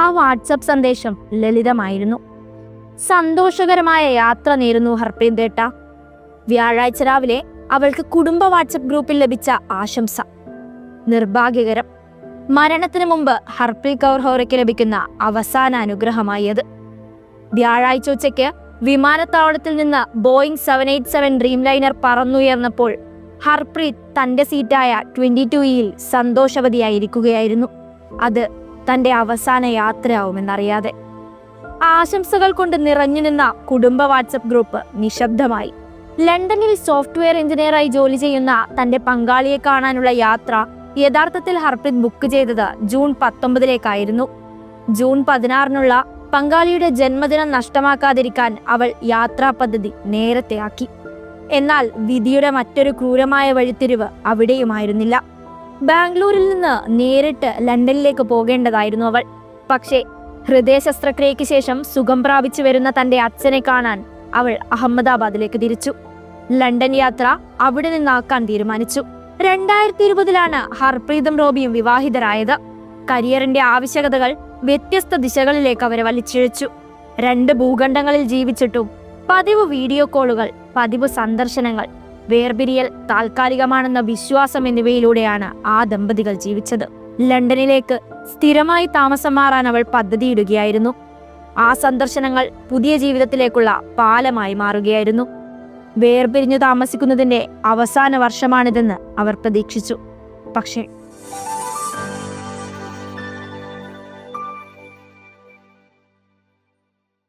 ആ വാട്സപ്പ് സന്ദേശം ലളിതമായിരുന്നു. സന്തോഷകരമായ യാത്ര നേരുന്നു ഹർപ്രീത് ഏട്ട വ്യാഴാഴ്ച രാവിലെ അവൾക്ക് കുടുംബ വാട്സപ്പ് ഗ്രൂപ്പിൽ ലഭിച്ച ആശംസ. നിർഭാഗ്യകരം. മരണത്തിന് മുമ്പ് ഹർപ്രീത് കൗർ ഹോറയ്ക്ക് ലഭിക്കുന്ന അവസാന അനുഗ്രഹമായി അത്. വ്യാഴാഴ്ച ഉച്ചയ്ക്ക് വിമാനത്താവളത്തിൽ നിന്ന് Boeing seven eight seven Dreamliner പറന്നുയർന്നപ്പോൾ Harpreet തന്റെ സീറ്റായ ട്വന്റി ടു ഇയിൽ സന്തോഷവതിയായിരിക്കുകയായിരുന്നു. അത് തന്റെ അവസാന യാത്രയാവുമെന്നറിയാതെ. ആശംസകൾ കൊണ്ട് നിറഞ്ഞു നിന്ന കുടുംബ വാട്സപ്പ് ഗ്രൂപ്പ് നിശബ്ദമായി. ലണ്ടനിൽ സോഫ്റ്റ്വെയർ എഞ്ചിനീയറായി ജോലി ചെയ്യുന്ന തന്റെ പങ്കാളിയെ കാണാനുള്ള യാത്ര യഥാർത്ഥത്തിൽ ഹർപ്രീത് ബുക്ക് ചെയ്തത് ജൂൺ പത്തൊമ്പതിലേക്കായിരുന്നു. ജൂൺ പതിനാറിനുള്ള പങ്കാളിയുടെ ജന്മദിനം നഷ്ടമാക്കാതിരിക്കാൻ അവൾ യാത്രാ പദ്ധതി നേരത്തെ ആക്കി എന്നാൽ വിധിയുടെ മറ്റൊരു ക്രൂരമായ വഴിത്തിരിവ് അവിടെയുമായിരുന്നില്ല. ബാംഗ്ലൂരിൽ നിന്ന് നേരിട്ട് ലണ്ടനിലേക്ക് പോകേണ്ടതായിരുന്നു അവൾ. പക്ഷേ ഹൃദയ ശസ്ത്രക്രിയയ്ക്ക് ശേഷം സുഖം പ്രാപിച്ചു വരുന്ന തന്റെ അച്ഛനെ കാണാൻ അവൾ അഹമ്മദാബാദിലേക്ക് തിരിച്ചു. ലണ്ടൻ യാത്ര അവിടെ നിന്നാക്കാൻ തീരുമാനിച്ചു. രണ്ടായിരത്തി ഇരുപതിലാണ് ഹർപ്രീതും റോബിയും വിവാഹിതരായത്. കരിയറിന്റെ ആവശ്യകതകൾ വ്യത്യസ്ത ദിശകളിലേക്ക് അവരെ വലിച്ചിഴച്ചു. രണ്ട് ഭൂഖണ്ഡങ്ങളിൽ ജീവിച്ചിട്ടും പതിവ് വീഡിയോ കോളുകൾ പതിവ് സന്ദർശനങ്ങൾ വേർപിരിയൽ താൽക്കാലികമാണെന്ന വിശ്വാസം എന്നിവയിലൂടെയാണ് ആ ദമ്പതികൾ ജീവിച്ചത്. ലണ്ടനിലേക്ക് സ്ഥിരമായി താമസം മാറാൻ അവൾ പദ്ധതിയിടുകയായിരുന്നു. ആ സന്ദർശനങ്ങൾ പുതിയ ജീവിതത്തിലേക്കുള്ള പാലമായി മാറുകയായിരുന്നു. വേർപിരിഞ്ഞു താമസിക്കുന്നതിന്റെ അവസാന വർഷമാണിതെന്ന് അവർ പ്രതീക്ഷിച്ചു. പക്ഷേ